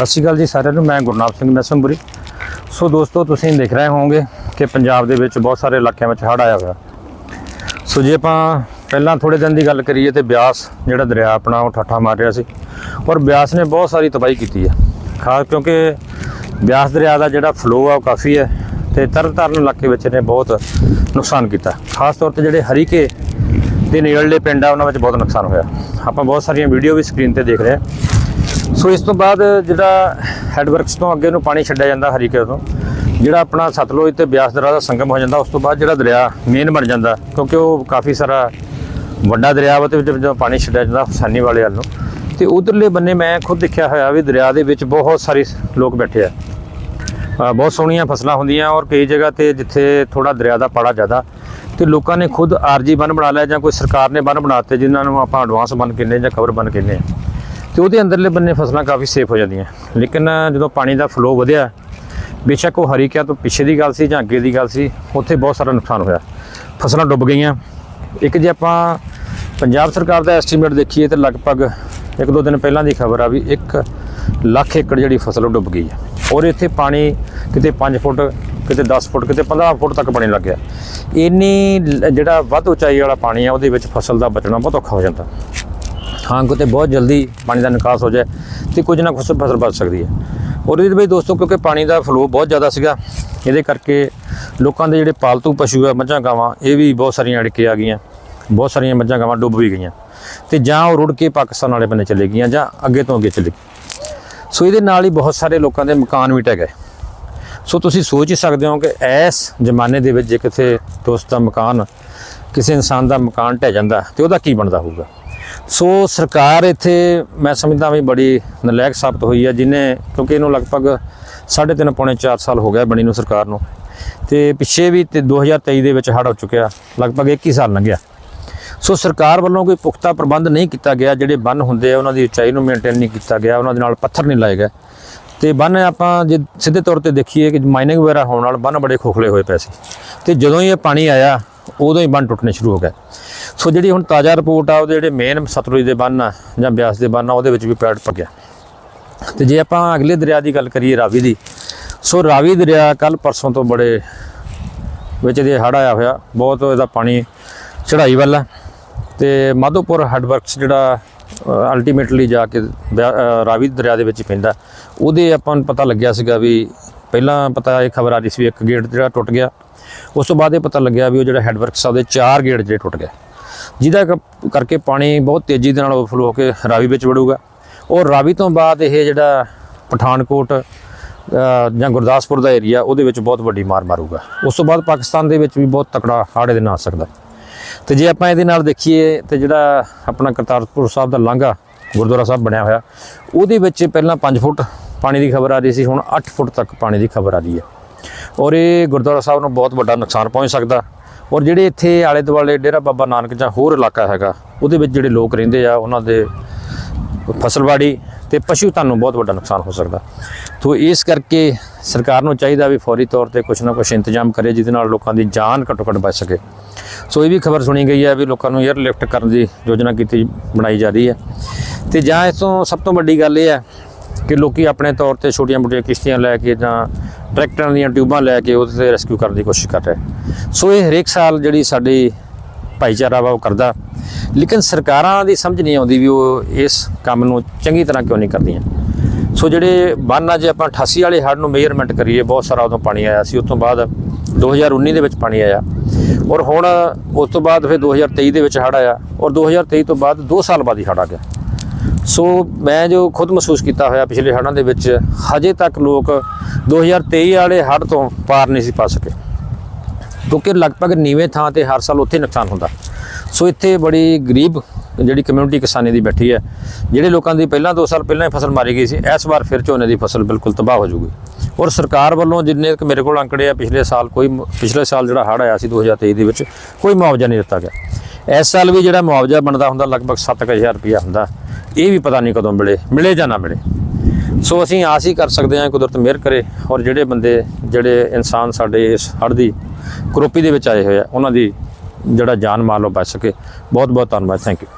ਸਤਿ ਸ਼੍ਰੀ ਅਕਾਲ ਜੀ ਸਾਰਿਆਂ ਨੂੰ, ਮੈਂ ਗੁਰਨਾਮ ਸਿੰਘ ਨਸਮਪੁਰੀ ਸੋ ਦੋਸਤੋ, ਤੁਸੀਂ ਦੇਖ ਰਹੇ ਹੋਵੋਗੇ ਕਿ ਪੰਜਾਬ ਦੇ ਵਿੱਚ ਬਹੁਤ ਸਾਰੇ ਇਲਾਕਿਆਂ ਵਿੱਚ ਹੜ੍ਹ ਆਇਆ ਹੋਇਆ। ਸੋ ਜੇ ਆਪਾਂ ਪਹਿਲਾਂ ਥੋੜੇ ਦਿਨ ਦੀ ਗੱਲ ਕਰੀਏ ਤੇ ਬਿਆਸ, ਜਿਹੜਾ ਦਰਿਆ ਆਪਣਾ ਉਹ ਠੱਠਾ ਮਾਰ ਰਿਹਾ ਸੀ। ਔਰ ਬਿਆਸ ਨੇ ਬਹੁਤ ਸਾਰੀ ਤਬਾਹੀ ਕੀਤੀ ਹੈ। ਖਾਸ ਕਿਉਂਕਿ ਬਿਆਸ ਦਰਿਆ ਦਾ ਜਿਹੜਾ ਫਲੋ ਆ ਉਹ ਕਾਫੀ ਹੈ ਤੇ ਤਰਨਤਾਰਨ ਇਲਾਕੇ ਵਿੱਚ ਨੇ ਬਹੁਤ ਨੁਕਸਾਨ ਕੀਤਾ। ਖਾਸ ਤੌਰ ਤੇ ਜਿਹੜੇ ਹਰੀਕੇ ਦੇ ਨੇੜਲੇ ਪਿੰਡ ਆ, ਉਹਨਾਂ ਵਿੱਚ ਬਹੁਤ ਨੁਕਸਾਨ ਹੋਇਆ। ਆਪਾਂ ਬਹੁਤ ਸਾਰੀਆਂ ਵੀਡੀਓ ਵੀ ਸਕਰੀਨ ਤੇ ਦੇਖ ਰਹੇ ਹਾਂ। ਸੋ ਇਸ ਤੋਂ ਬਾਅਦ ਜਿਹੜਾ ਹੈਡਵਰਕਸ ਤੋਂ ਅੱਗੇ ਨੂੰ ਪਾਣੀ ਛੱਡਿਆ ਜਾਂਦਾ ਹਰੀਕੇ ਤੋਂ, ਜਿਹੜਾ ਆਪਣਾ ਸਤਲੁਜ ਤੇ ਬਿਆਸ ਦਰਿਆ ਦਾ ਸੰਗਮ ਹੋ ਜਾਂਦਾ, ਉਸ ਤੋਂ ਬਾਅਦ ਜਿਹੜਾ ਦਰਿਆ ਮੇਨ ਬਣ ਜਾਂਦਾ, ਕਿਉਂਕਿ ਉਹ ਕਾਫੀ ਸਾਰਾ ਵੱਡਾ ਦਰਿਆ ਵਾ ਤੇ ਜਦੋਂ ਪਾਣੀ ਛੱਡਿਆ ਜਾਂਦਾ ਫਸਾਨੀ ਵਾਲੇ ਵੱਲ ਨੂੰ। ਤੇ ਉਧਰਲੇ ਬੰਨੇ ਮੈਂ ਖੁਦ ਦੇਖਿਆ ਹੋਇਆ ਵੀ ਦਰਿਆ ਦੇ ਵਿੱਚ ਬਹੁਤ ਸਾਰੇ ਲੋਕ ਬੈਠੇ ਆ। ਬਹੁਤ ਸੋਹਣੀਆਂ ਫਸਲਾਂ ਹੁੰਦੀਆਂ ਔਰ ਕਈ ਜਗ੍ਹਾ ਤੇ ਜਿੱਥੇ ਥੋੜਾ ਦਰਿਆ ਦਾ ਪਾੜਾ ਜ਼ਿਆਦਾ, ਤੇ ਲੋਕਾਂ ਨੇ ਖੁਦ ਆਰਜੀ ਬੰਨ ਬਣਾ ਲਿਆ ਜਾਂ ਕੋਈ ਸਰਕਾਰ ਨੇ ਬੰਨ ਬਣਾਤੇ ਜਿਨ੍ਹਾਂ ਨੂੰ ਆਪਾਂ ਐਡਵਾਂਸ ਬੰਨ ਕਹਿੰਦੇ ਜਾਂ ਕਵਰ ਬੰਨ ਕਹਿੰਦੇ ਆ। ਤੇ ਉਹਦੇ ਅੰਦਰਲੇ ਬੰਨੇ ਫਸਲਾਂ ਕਾਫੀ ਸੇਫ ਹੋ ਜਾਂਦੀਆਂ। ਲੇਕਿਨ ਜਦੋਂ ਪਾਣੀ ਦਾ ਫਲੋ ਵਧਿਆ, ਬੇਸ਼ੱਕ ਉਹ ਹਰੀਕਿਆਂ ਤੋਂ ਪਿੱਛੇ ਦੀ ਗੱਲ ਸੀ ਜਾਂ ਅੱਗੇ ਦੀ ਗੱਲ ਸੀ, ਉੱਥੇ ਬਹੁਤ ਸਾਰਾ ਨੁਕਸਾਨ ਹੋਇਆ। ਫਸਲਾਂ ਡੁੱਬ ਗਈਆਂ। ਇੱਕ ਜੇ ਆਪਾਂ ਪੰਜਾਬ ਸਰਕਾਰ ਦਾ ਐਸਟੀਮੇਟ ਦੇਖੀਏ ਤੇ ਲਗਭਗ ਇੱਕ ਦੋ ਦਿਨ ਪਹਿਲਾਂ ਦੀ ਖਬਰ ਆ ਵੀ 1 ਲੱਖ ਏਕੜ ਜਿਹੜੀ ਫਸਲ ਉਹ ਡੁੱਬ ਗਈ ਹੈ ਔਰ ਇੱਥੇ ਪਾਣੀ ਕਿਤੇ 5 ਫੁੱਟ, ਕਿਤੇ 10 ਫੁੱਟ, ਕਿਤੇ 15 ਫੁੱਟ ਤੱਕ ਪਾਣੀ ਲੱਗ ਗਿਆ। ਇੰਨੀ ਲ- ਜਿਹੜਾ ਵੱਧ ਉਚਾਈ ਵਾਲਾ ਪਾਣੀ ਆ, ਉਹਦੇ ਵਿੱਚ ਫਸਲ ਦਾ ਬਚਣਾ ਬਹੁਤ ਔਖਾ ਹੋ ਜਾਂਦਾ। ਹਾਂ ਕਿਤੇ ਬਹੁਤ ਜਲਦੀ ਪਾਣੀ ਦਾ ਨਿਕਾਸ ਹੋ ਜਾਏ ਤੇ ਕੁਝ ਨਾ ਕੁਝ ਫਸਲ ਬਚ ਸਕਦੀ ਹੈ। ਔਰ ਇਹਦੇ ਵਿੱਚ ਦੋਸਤੋ ਕਿਉਂਕਿ ਪਾਣੀ ਦਾ ਫਲੋ ਬਹੁਤ ਜ਼ਿਆਦਾ ਸੀਗਾ, ਇਹਦੇ ਕਰਕੇ ਲੋਕਾਂ ਦੇ ਜਿਹੜੇ ਪਾਲਤੂ ਪਸ਼ੂ ਆ, ਮੱਝਾਂ, ਗਾਵਾਂ, ਇਹ ਵੀ ਬਹੁਤ ਸਾਰੀਆਂ ਅੜਕੇ ਆ ਗਈਆਂ, ਬਹੁਤ ਸਾਰੀਆਂ ਮੱਝਾਂ, ਗਾਵਾਂ ਡੁੱਬ ਵੀ ਗਈਆਂ ਤੇ ਜਾਂ ਉਹ ਰੁੜ ਕੇ ਪਾਕਿਸਤਾਨ ਵਾਲੇ ਬੰਨੇ ਚਲੇ ਗਈਆਂ ਜਾਂ ਅੱਗੇ ਤੋਂ ਅੱਗੇ ਚਲੇ ਗਈਆਂ। ਸੋ ਇਹਦੇ ਨਾਲ ਹੀ ਬਹੁਤ ਸਾਰੇ ਲੋਕਾਂ ਦੇ ਮਕਾਨ ਵੀ ਢਹਿ ਗਏ। ਸੋ ਤੁਸੀਂ ਸੋਚ ਹੀ ਸਕਦੇ ਹੋ ਕਿ ਇਸ ਜ਼ਮਾਨੇ ਦੇ ਵਿੱਚ ਜੇ ਕਿਸੇ ਦੋਸਤ ਦਾ ਮਕਾਨ, ਕਿਸੇ ਇਨਸਾਨ ਦਾ ਮਕਾਨ ਢਹਿ ਜਾਂਦਾ ਤੇ ਉਹਦਾ ਕੀ ਬਣਦਾ ਹੋਊਗਾ? ਸੋ ਸਰਕਾਰ ਇੱਥੇ ਮੈਂ ਸਮਝਦਾ ਵੀ ਬੜੀ ਨਲਾਇਕ ਸਾਬਤ ਹੋਈ ਹੈ, ਜਿਨੇ ਕਿਉਂਕਿ ਇਹਨੂੰ ਲਗਭਗ 3.5 ਪੌਣੇ 4 ਸਾਲ ਹੋ ਗਿਆ ਬਣੀ ਨੂੰ ਸਰਕਾਰ ਨੂੰ। ਤੇ ਪਿੱਛੇ ਵੀ ਤੇ 2023 ਦੇ ਵਿੱਚ ਹੜ੍ਹ ਹੋ ਚੁੱਕਿਆ, ਲਗਭਗ 21 ਸਾਲ ਲੰਘਿਆ। ਸੋ ਸਰਕਾਰ ਵੱਲੋਂ ਕੋਈ ਪੁਖਤਾ ਪ੍ਰਬੰਧ ਨਹੀਂ ਕੀਤਾ ਗਿਆ, ਜਿਹੜੇ ਬੰਨ ਹੁੰਦੇ ਆ, ਉਹਨਾਂ ਦੀ ਉਚਾਈ ਨੂੰ ਮੇਨਟੇਨ ਨਹੀਂ ਕੀਤਾ ਗਿਆ, ਉਹਨਾਂ ਦੇ ਨਾਲ ਪੱਥਰ ਨਹੀਂ ਲਾਏ ਗਏ। ਤੇ ਬੰਨ ਆਪਾਂ ਜੇ ਸਿੱਧੇ ਤੌਰ ਤੇ ਦੇਖੀਏ ਕਿ ਮਾਈਨਿੰਗ ਵਗੈਰਾ ਹੋਣ ਨਾਲ ਬੰਨ ਬੜੇ ਖੋਖਲੇ ਹੋਏ ਪਏ ਸੀ। ਤੇ ਜਦੋਂ ਹੀ ਇਹ ਪਾਣੀ ਆਇਆ ਉਦੋਂ ਹੀ ਬੰਨ ਟੁੱਟਣੇ ਸ਼ੁਰੂ ਹੋ ਗਏ। ਸੋ ਜਿਹੜੀ ਹੁਣ ਤਾਜ਼ਾ ਰਿਪੋਰਟ ਆ, ਉਹਦੇ ਜਿਹੜੇ ਮੇਨ ਸਤਲੁਜ ਦੇ ਬੰਨ ਆ ਜਾਂ ਬਿਆਸ ਦੇ ਬੰਨ ਆ, ਉਹਦੇ ਵਿੱਚ ਵੀ ਪੈੜ ਪੱਕਿਆ ਤੇ ਜੇ ਆਪਾਂ ਅਗਲੇ ਦਰਿਆ ਦੀ ਗੱਲ ਕਰੀਏ ਰਾਵੀ ਦੀ, ਸੋ ਰਾਵੀ ਦਰਿਆ ਕੱਲ ਪਰਸੋਂ ਤੋਂ ਬੜੇ ਵਿੱਚ ਦੇ ਹੜ੍ਹ ਆਇਆ ਹੋਇਆ, ਬਹੁਤ ਇਹਦਾ ਪਾਣੀ ਚੜ੍ਹਾਈ ਵੱਲ ਹੈ ਤੇ ਮਾਧੋਪੁਰ ਹੈਡਵਰਕਸ ਜਿਹੜਾ ਅਲਟੀਮੇਟਲੀ ਜਾ ਕੇ ਬਿਆ- ਰਾਵੀ ਦਰਿਆ ਦੇ ਵਿੱਚ ਪੈਂਦਾ। ਉਹਦੇ ਆਪਾਂ ਨੂੰ ਪਤਾ ਲੱਗਿਆ ਸੀਗਾ ਵੀ ਪਹਿਲਾਂ ਪਤਾ ਇਹ ਖਬਰ ਆ ਰਹੀ ਸੀ ਵੀ ਇੱਕ ਗੇਟ ਜਿਹੜਾ ਟੁੱਟ ਗਿਆ। ਉਸ ਤੋਂ ਬਾਅਦ ਇਹ ਪਤਾ ਲੱਗਿਆ ਵੀ ਉਹ ਜਿਹੜਾ ਹੈਡਵਰਕਸ ਆ, ਉਹਦੇ ਚਾਰ ਗੇਟ ਜਿਹੜੇ ਟੁੱਟ ਗਏ। ਜਿਹਦਾ ਕ- ਕਰਕੇ ਪਾਣੀ ਬਹੁਤ ਤੇਜ਼ੀ ਦੇ ਨਾਲ ਓਵਰਫਲੋ ਹੋ ਕੇ ਰਾਵੀ ਵਿੱਚ ਵੜੂਗਾ। ਔਰ ਰਾਵੀ ਤੋਂ ਬਾਅਦ ਇਹ ਜਿਹੜਾ ਪਠਾਨਕੋਟ ਜਾਂ ਗੁਰਦਾਸਪੁਰ ਦਾ ਏਰੀਆ, ਉਹਦੇ ਵਿੱਚ ਬਹੁਤ ਵੱਡੀ ਮਾਰ ਮਾਰੂਗਾ। ਉਸ ਤੋਂ ਬਾਅਦ ਪਾਕਿਸਤਾਨ ਦੇ ਵਿੱਚ ਵੀ ਬਹੁਤ ਤਕੜਾ ਹਾੜੇ ਦੇ ਨਾਲ ਆ ਸਕਦਾ। ਤੇ ਜੇ ਆਪਾਂ ਇਹਦੇ ਨਾਲ ਦੇਖੀਏ, ਤੇ ਜਿਹੜਾ ਆਪਣਾ ਕਰਤਾਰਪੁਰ ਸਾਹਿਬ ਦਾ ਲਾਂਘਾ, ਗੁਰਦੁਆਰਾ ਸਾਹਿਬ ਬਣਿਆ ਹੋਇਆ, ਉਹਦੇ ਵਿੱਚ ਪਹਿਲਾਂ 5 ਫੁੱਟ ਪਾਣੀ ਦੀ ਖਬਰ ਆ ਰਹੀ ਸੀ, ਹੁਣ 8 ਫੁੱਟ ਤੱਕ ਪਾਣੀ ਦੀ ਖਬਰ ਆ ਰਹੀ ਹੈ। ਔਰ ਇਹ ਗੁਰਦੁਆਰਾ ਸਾਹਿਬ ਨੂੰ ਬਹੁਤ ਵੱਡਾ ਨੁਕਸਾਨ ਪਹੁੰਚ ਸਕਦਾ। ਔਰ ਜਿਹੜੇ ਇੱਥੇ ਆਲੇ ਦੁਆਲੇ ਡੇਰਾ ਬਾਬਾ ਨਾਨਕ ਜਾਂ ਹੋਰ ਇਲਾਕਾ ਹੈਗਾ, ਉਹਦੇ ਵਿੱਚ ਜਿਹੜੇ ਲੋਕ ਰਹਿੰਦੇ ਆ, ਉਹਨਾਂ ਦੇ ਫਸਲਬਾੜੀ ਤੇ ਪਸ਼ੂ ਧਨ ਨੂੰ ਬਹੁਤ ਵੱਡਾ ਨੁਕਸਾਨ ਹੋ ਸਕਦਾ। ਤੋਂ ਇਸ ਕਰਕੇ ਸਰਕਾਰ ਨੂੰ ਚਾਹੀਦਾ ਵੀ ਫੌਰੀ ਤੌਰ ਤੇ ਕੁਝ ਨਾ ਕੁਝ ਇੰਤਜ਼ਾਮ ਕਰੇ, ਜਿਹਦੇ ਨਾਲ ਲੋਕਾਂ ਦੀ ਜਾਨ ਘੱਟੋ ਘੱਟ ਬਚ ਸਕੇ। ਸੋ ਇਹ ਵੀ ਖਬਰ ਸੁਣੀ ਗਈ ਹੈ ਵੀ ਲੋਕਾਂ ਨੂੰ 에ਅਰ ਲਿਫਟ ਕਰਨ ਦੀ ਯੋਜਨਾ ਕੀਤੀ, ਬਣਾਈ ਜਾ ਰਹੀ ਹੈ। ਤੇ ਜਾਂ ਇਸ ਤੋਂ ਸਭ ਤੋਂ ਵੱਡੀ ਗੱਲ ਇਹ ਹੈ ਕਿ ਲੋਕੀ ਆਪਣੇ ਤੌਰ ਤੇ ਛੋਟੀਆਂ-ਮੋਟੀਆਂ ਕਿਸ਼ਤੀਆਂ ਲੈ ਕੇ ਜਾਂ ਟਰੈਕਟਰਾਂ ਦੀਆਂ ਟਿਊਬਾਂ ਲੈ ਕੇ ਉਹਦੇ ਤੇ ਰੈਸਕਿਊ ਕਰਨ ਦੀ ਕੋਸ਼ਿਸ਼ ਕਰ ਰਹੇ। ਸੋ ਇਹ ਹਰੇਕ ਸਾਲ ਜਿਹੜੀ ਸਾਡੀ ਭਾਈਚਾਰਾ ਵਾ ਉਹ ਕਰਦਾ। ਲੇਕਿਨ ਸਰਕਾਰਾਂ ਦੀ ਸਮਝ ਨਹੀਂ ਆਉਂਦੀ ਵੀ ਉਹ ਇਸ ਕੰਮ ਨੂੰ ਚੰਗੀ ਤਰ੍ਹਾਂ ਕਿਉਂ ਨਹੀਂ ਕਰਦੀਆਂ। ਸੋ ਜਿਹੜੇ ਬੰਨ ਆ ਜੇ ਆਪਾਂ 88 ਵਾਲੇ ਹੜ੍ਹ ਨੂੰ ਮੇਜਰਮੈਂਟ ਕਰੀਏ, ਬਹੁਤ ਸਾਰਾ ਉਦੋਂ ਪਾਣੀ ਆਇਆ ਸੀ ਉਸ ਤੋਂ ਬਾਅਦ 2019 ਦੇ ਵਿੱਚ ਪਾਣੀ ਆਇਆ। ਔਰ ਹੁਣ ਉਸ ਤੋਂ ਬਾਅਦ ਫਿਰ 2023 ਦੇ ਵਿੱਚ ਹੜ੍ਹ ਆਇਆ। ਔਰ 2023 ਤੋਂ ਬਾਅਦ 2 ਸਾਲ ਬਾਅਦ ਹੀ ਹੜ੍ਹ ਆ ਗਿਆ। ਸੋ ਮੈਂ ਜੋ ਖੁਦ ਮਹਿਸੂਸ ਕੀਤਾ ਹੋਇਆ ਪਿਛਲੇ ਹੜ੍ਹਾਂ ਦੇ ਵਿੱਚ, ਹਜੇ ਤੱਕ ਲੋਕ 2023 ਵਾਲੇ ਹੜ੍ਹ ਤੋਂ ਪਾਰ ਨਹੀਂ ਸੀ ਪਾ ਸਕੇ। ਕਿਉਂਕਿ ਲਗਭਗ ਨੀਵੇਂ ਥਾਂ ਤੇ ਹਰ ਸਾਲ ਉੱਥੇ ਨੁਕਸਾਨ ਹੁੰਦਾ। ਸੋ ਇੱਥੇ ਬੜੀ ਗਰੀਬ ਜਿਹੜੀ ਕਮਿਊਨਿਟੀ ਕਿਸਾਨੀ ਦੀ ਬੈਠੀ ਹੈ, ਜਿਹੜੇ ਲੋਕਾਂ ਦੀ ਪਹਿਲਾਂ 2 ਸਾਲ ਪਹਿਲਾਂ ਹੀ ਫਸਲ ਮਾਰੀ ਗਈ ਸੀ, ਇਸ ਵਾਰ ਫਿਰ ਝੋਨੇ ਦੀ ਫਸਲ ਬਿਲਕੁਲ ਤਬਾਹ ਹੋ ਜਾਊਗੀ। ਔਰ ਸਰਕਾਰ ਵੱਲੋਂ ਜਿੰਨੇ ਕੁ ਮੇਰੇ ਕੋਲ ਅੰਕੜੇ ਆ, ਪਿਛਲੇ ਸਾਲ ਕੋਈ ਪਿਛਲੇ ਸਾਲ ਜਿਹੜਾ ਹੜ੍ਹ ਆਇਆ ਸੀ 2023 ਦੇ ਵਿੱਚ, ਕੋਈ ਮੁਆਵਜ਼ਾ ਨਹੀਂ ਦਿੱਤਾ ਗਿਆ। ਇਸ ਸਾਲ ਵੀ ਜਿਹੜਾ ਮੁਆਵਜ਼ਾ ਬਣਦਾ ਹੁੰਦਾ, ਲਗਭਗ 7000 ਰੁਪਇਆ ਹੁੰਦਾ। ਇਹ ਵੀ ਪਤਾ ਨਹੀਂ ਕਦੋਂ ਮਿਲੇ ਮਿਲੇ ਜਾਂ ਨਾ ਮਿਲੇ। ਸੋ ਅਸੀਂ ਆਸ ਹੀ ਕਰ ਸਕਦੇ ਹਾਂ ਕੁਦਰਤ ਮਿਹਰ ਕਰੇ ਔਰ ਜਿਹੜੇ ਬੰਦੇ, ਜਿਹੜੇ ਇਨਸਾਨ ਸਾਡੇ ਇਸ ਹੜ੍ਹ ਦੀ ਕਰੋਪੀ ਦੇ ਵਿੱਚ ਆਏ ਹੋਏ ਆ, ਉਹਨਾਂ ਦੀ ਜਿਹੜਾ ਜਾਨ ਮਾਲ ਉਹ ਬਚ ਸਕੇ। ਬਹੁਤ ਬਹੁਤ ਧੰਨਵਾਦ ਥੈਂਕ ਯੂ